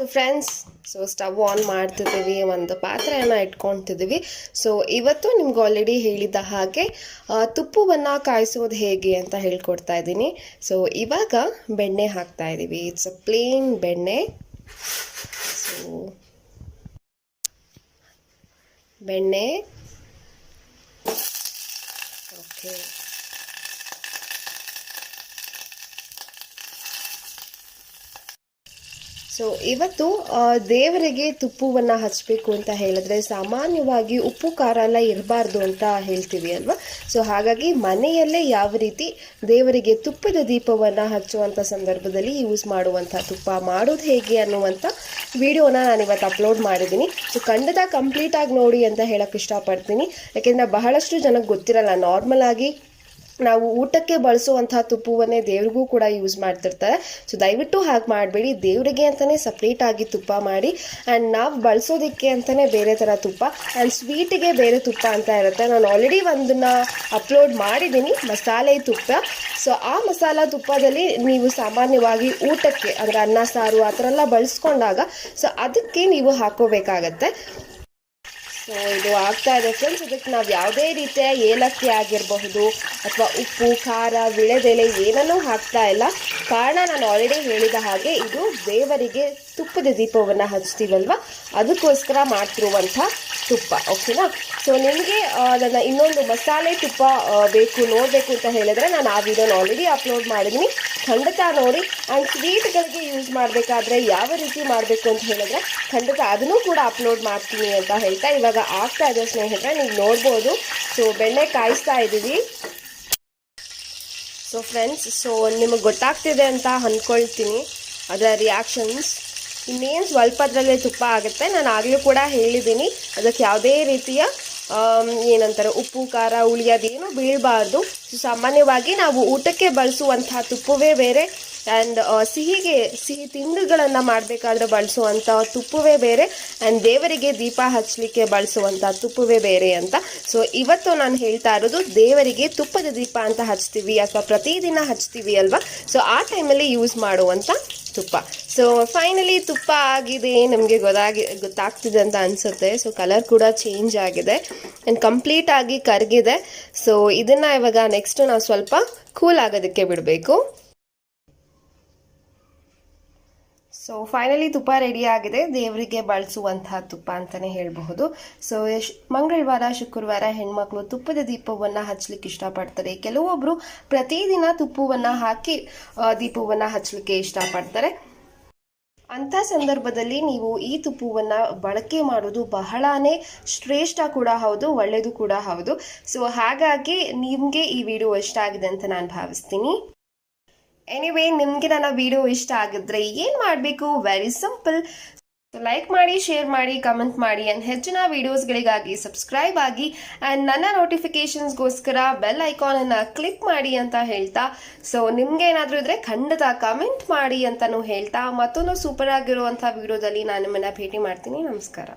So friends so stove on ಮಾಡ್ತಿದ್ದೀವಿ, ಒಂದು ಪಾತ್ರೆಯನ್ನು ಇಟ್ಕೊತಿದ್ದೀವಿ. ಸೊ ಇವತ್ತು ನಿಮ್ಗೆ ಆಲ್ರೆಡಿ ಹೇಳಿದ ಹಾಗೆ ತುಪ್ಪವನ್ನು ಕಾಯಿಸೋದು ಹೇಗೆ ಅಂತ ಹೇಳ್ಕೊಡ್ತಾ ಇದ್ದೀನಿ. ಸೊ ಇವಾಗ ಬೆಣ್ಣೆ ಹಾಕ್ತಾ ಇದ್ದೀವಿ. ಇಟ್ಸ್ ಅ ಪ್ಲೇನ್ ಬೆಣ್ಣೆ. ಸೊ ಬೆಣ್ಣೆ. ಓಕೆ ಸೊ ಇವತ್ತು ದೇವರಿಗೆ ತುಪ್ಪವನ್ನು ಹಚ್ಚಬೇಕು ಅಂತ ಹೇಳಿದ್ರೆ ಸಾಮಾನ್ಯವಾಗಿ ಉಪ್ಪು ಖಾರ ಎಲ್ಲ ಇರಬಾರ್ದು ಅಂತ ಹೇಳ್ತೀವಿ ಅಲ್ವಾ? ಸೊ ಹಾಗಾಗಿ ಮನೆಯಲ್ಲೇ ಯಾವ ರೀತಿ ದೇವರಿಗೆ ತುಪ್ಪದ ದೀಪವನ್ನು ಹಚ್ಚುವಂಥ ಸಂದರ್ಭದಲ್ಲಿ ಯೂಸ್ ಮಾಡುವಂಥ ತುಪ್ಪ ಮಾಡೋದು ಹೇಗೆ ಅನ್ನುವಂಥ ವಿಡಿಯೋನ ನಾನು ಇವತ್ತು ಅಪ್ಲೋಡ್ ಮಾಡಿದ್ದೀನಿ. ಸೊ ಖಂಡಿತ ಕಂಪ್ಲೀಟಾಗಿ ನೋಡಿ ಅಂತ ಹೇಳೋಕ್ಕೆ ಇಷ್ಟಪಡ್ತೀನಿ. ಯಾಕೆಂದರೆ ಬಹಳಷ್ಟು ಜನಕ್ಕೆ ಗೊತ್ತಿರಲ್ಲ ನಾರ್ಮಲ್ ಆಗಿ ನಾವು ಊಟಕ್ಕೆ ಬಳಸುವಂತಹ ತುಪ್ಪವನ್ನೇ ದೇವ್ರಿಗೂ ಕೂಡ ಯೂಸ್ ಮಾಡ್ತಿರ್ತಾರೆ. ಸೊ ದಯವಿಟ್ಟು ಹಾಗೆ ಮಾಡಬೇಡಿ. ದೇವರಿಗೆ ಅಂತಲೇ ಸಪ್ರೇಟ್ ಆಗಿ ತುಪ್ಪ ಮಾಡಿ ಆ್ಯಂಡ್ ನಾವು ಬಳಸೋದಕ್ಕೆ ಅಂತಲೇ ಬೇರೆ ಥರ ತುಪ್ಪ ಆ್ಯಂಡ್ ಸ್ವೀಟಿಗೆ ಬೇರೆ ತುಪ್ಪ ಅಂತ ಇರುತ್ತೆ. ನಾನು ಆಲ್ರೆಡಿ ಒಂದನ್ನು ಅಪ್ಲೋಡ್ ಮಾಡಿದ್ದೀನಿ ಮಸಾಲೆ ತುಪ್ಪ. ಸೊ ಆ ಮಸಾಲ ತುಪ್ಪದಲ್ಲಿ ನೀವು ಸಾಮಾನ್ಯವಾಗಿ ಊಟಕ್ಕೆ ಅಂದರೆ ಅನ್ನ, ಸಾರು ಆ ಥರ ಎಲ್ಲ ಬಳಸ್ಕೊಂಡಾಗ ಸೊ ಅದಕ್ಕೆ ನೀವು ಹಾಕೋಬೇಕಾಗತ್ತೆ. ಸೊ ಇದು ಆಗ್ತಾ ಇದೆ ಫ್ರೆಂಡ್ಸ್ ಇದಕ್ಕೆ ನಾವು ಯಾವುದೇ ರೀತಿಯ ಏಲಕ್ಕಿ ಆಗಿರಬಹುದು ಅಥವಾ ಉಪ್ಪು, ಖಾರ, ವಿಳೆದೆಲೆ ಏನನ್ನೂ ಹಾಕ್ತಾ ಇಲ್ಲ. ಕಾರಣ ನಾನು ಆಲ್ರೆಡಿ ಹೇಳಿದ ಹಾಗೆ ಇದು ದೇವರಿಗೆ ತುಪ್ಪದ ದೀಪವನ್ನು ಹಚ್ತೀವಲ್ವ? ಅದಕ್ಕೋಸ್ಕರ ಮಾಡ್ತಿರುವಂಥ ತುಪ್ಪ ಓಕೆನಾ ಸೊ ನಿಮಗೆ ನನ್ನ ಇನ್ನೊಂದು ಮಸಾಲೆ ತುಪ್ಪ ಬೇಕು, ನೋಡಬೇಕು ಅಂತ ಹೇಳಿದ್ರೆ ನಾನು ಆ ವಿಡಿಯೋನ ಆಲ್ರೆಡಿ ಅಪ್ಲೋಡ್ ಮಾಡಿದ್ದೀನಿ ಖಂಡಿತ ನೋಡಿ ಆ್ಯಂಡ್ ಸ್ವೀಟ್ಗಳಿಗೆ ಯೂಸ್ ಮಾಡಬೇಕಾದ್ರೆ ಯಾವ ರೀತಿ ಮಾಡಬೇಕು ಅಂತ ಹೇಳಿದ್ರೆ ಖಂಡಿತ ಅದನ್ನು ಕೂಡ ಅಪ್ಲೋಡ್ ಮಾಡ್ತೀನಿ ಅಂತ ಹೇಳ್ತಾ ಇವಾಗ ಆಗ್ತಾ ಇದೆ ಸ್ನೇಹಿತರೆ, ನೀವು ನೋಡ್ಬೋದು. ಸೊ ಬೆಣ್ಣೆ ಕಾಯಿಸ್ತಾ ಇದ್ದೀವಿ. ಸೊ ಫ್ರೆಂಡ್ಸ್ ಸೊ ನಿಮಗೆ ಗೊತ್ತಾಗ್ತಿದೆ ಅಂತ ಅಂದ್ಕೊಳ್ತೀನಿ ಅದರ ರಿಯಾಕ್ಷನ್ಸ್ ಇನ್ನೇನು ಸ್ವಲ್ಪದ್ರಲ್ಲೇ ತುಪ್ಪ ಆಗುತ್ತೆ. ನಾನು ಆಗಲೂ ಕೂಡ ಹೇಳಿದ್ದೀನಿ. ಅದಕ್ಕೆ ಯಾವುದೇ ರೀತಿಯ ಏನಂತಾರೆ, ಉಪ್ಪು, ಖಾರ, ಹುಳಿ, ಅದೇನು ಬೀಳಬಾರ್ದು. ಸಾಮಾನ್ಯವಾಗಿ ನಾವು ಊಟಕ್ಕೆ ಬಳಸುವಂತಹ ತುಪ್ಪವೇ ಬೇರೆ ಆ್ಯಂಡ್ ಸಿಹಿಗೆ, ಸಿಹಿ ತಿಂಡಿಗಳನ್ನು ಮಾಡಬೇಕಾದ್ರೆ ಬಳಸುವಂಥ ತುಪ್ಪವೇ ಬೇರೆ ಆ್ಯಂಡ್ ದೇವರಿಗೆ ದೀಪ ಹಚ್ಚಲಿಕ್ಕೆ ಬಳಸುವಂಥ ತುಪ್ಪವೇ ಬೇರೆ ಅಂತ. ಸೊ, ಇವತ್ತು ನಾನು ಹೇಳ್ತಾ ಇರೋದು ದೇವರಿಗೆ ತುಪ್ಪದ ದೀಪ ಅಂತ ಹಚ್ತೀವಿ ಅಥವಾ ಪ್ರತಿದಿನ ಹಚ್ತೀವಿ ಅಲ್ವಾ? ಸೊ, ಆ ಟೈಮಲ್ಲಿ ಯೂಸ್ ಮಾಡುವಂಥ ತುಪ್ಪ. ಸೊ ಫೈನಲಿ ತುಪ್ಪ ಆಗಿದೆ, ನಮಗೆ ಗೊತ್ತಾಗಿ ಗೊತ್ತಾಗ್ತಿದೆ ಅಂತ ಅನಿಸುತ್ತೆ. ಸೊ ಕಲರ್ ಕೂಡ ಚೇಂಜ್ ಆಗಿದೆ ಆ್ಯಂಡ್ ಕಂಪ್ಲೀಟಾಗಿ ಕರಗಿದೆ. ಸೊ ಇದನ್ನು ಇವಾಗ ನೆಕ್ಸ್ಟ್ ನಾವು ಸ್ವಲ್ಪ ಕೂಲ್ ಆಗೋದಕ್ಕೆ ಬಿಡಬೇಕು. ಸೊ ಫೈನಲಿ ತುಪ್ಪ ರೆಡಿ ಆಗಿದೆ. ದೇವರಿಗೆ ಬಳಸುವಂತಹ ತುಪ್ಪ ಅಂತಲೇ ಹೇಳಬಹುದು. ಸೊ ಮಂಗಳವಾರ, ಶುಕ್ರವಾರ ಹೆಣ್ಮಕ್ಳು ತುಪ್ಪದ ದೀಪವನ್ನು ಹಚ್ಚಲಿಕ್ಕೆ ಇಷ್ಟಪಡ್ತಾರೆ. ಕೆಲವೊಬ್ಬರು ಪ್ರತಿದಿನ ತುಪ್ಪವನ್ನು ಹಾಕಿ ದೀಪವನ್ನು ಹಚ್ಚಲಿಕ್ಕೆ ಇಷ್ಟಪಡ್ತಾರೆ. ಅಂಥ ಸಂದರ್ಭದಲ್ಲಿ ನೀವು ಈ ತುಪ್ಪವನ್ನು ಬಳಕೆ ಮಾಡೋದು ಬಹಳಾನೇ ಶ್ರೇಷ್ಠ ಕೂಡ ಹೌದು ಒಳ್ಳೆಯದು ಕೂಡ ಹೌದು. ಸೊ ಹಾಗಾಗಿ ನಿಮಗೆ ಈ ವಿಡಿಯೋ ಇಷ್ಟ ಆಗಿದೆ ಅಂತ ನಾನು ಭಾವಿಸ್ತೀನಿ. ಎನಿವೇ ನಿಮಗೆ ನನ್ನ ವಿಡಿಯೋ ಇಷ್ಟ ಆಗಿದ್ರೆ ಏನು ಮಾಡಬೇಕು? ವೆರಿ ಸಿಂಪಲ್ ಲೈಕ್ ಮಾಡಿ ಶೇರ್ ಮಾಡಿ ಕಮೆಂಟ್ ಮಾಡಿ ಆ್ಯಂಡ್ ಹೆಚ್ಚಿನ ವೀಡಿಯೋಸ್ಗಳಿಗಾಗಿ ಸಬ್ಸ್ಕ್ರೈಬ್ ಆಗಿ ಆ್ಯಂಡ್ ನನ್ನ ನೋಟಿಫಿಕೇಷನ್ಸ್ಗೋಸ್ಕರ ಬೆಲ್ ಐಕಾನನ್ನು ಕ್ಲಿಕ್ ಮಾಡಿ ಅಂತ ಹೇಳ್ತಾ. ಸೊ ನಿಮ್ಗೆ ಏನಾದರೂ ಇದ್ರೆ ಖಂಡಿತ ಕಮೆಂಟ್ ಮಾಡಿ ಅಂತಲೂ ಹೇಳ್ತಾ. ಮತ್ತೊಂದು ಸೂಪರ್ ಆಗಿರುವಂಥ ವಿಡಿಯೋದಲ್ಲಿ ನಾನು ನಿಮ್ಮನ್ನು ಭೇಟಿ ಮಾಡ್ತೀನಿ. ನಮಸ್ಕಾರ.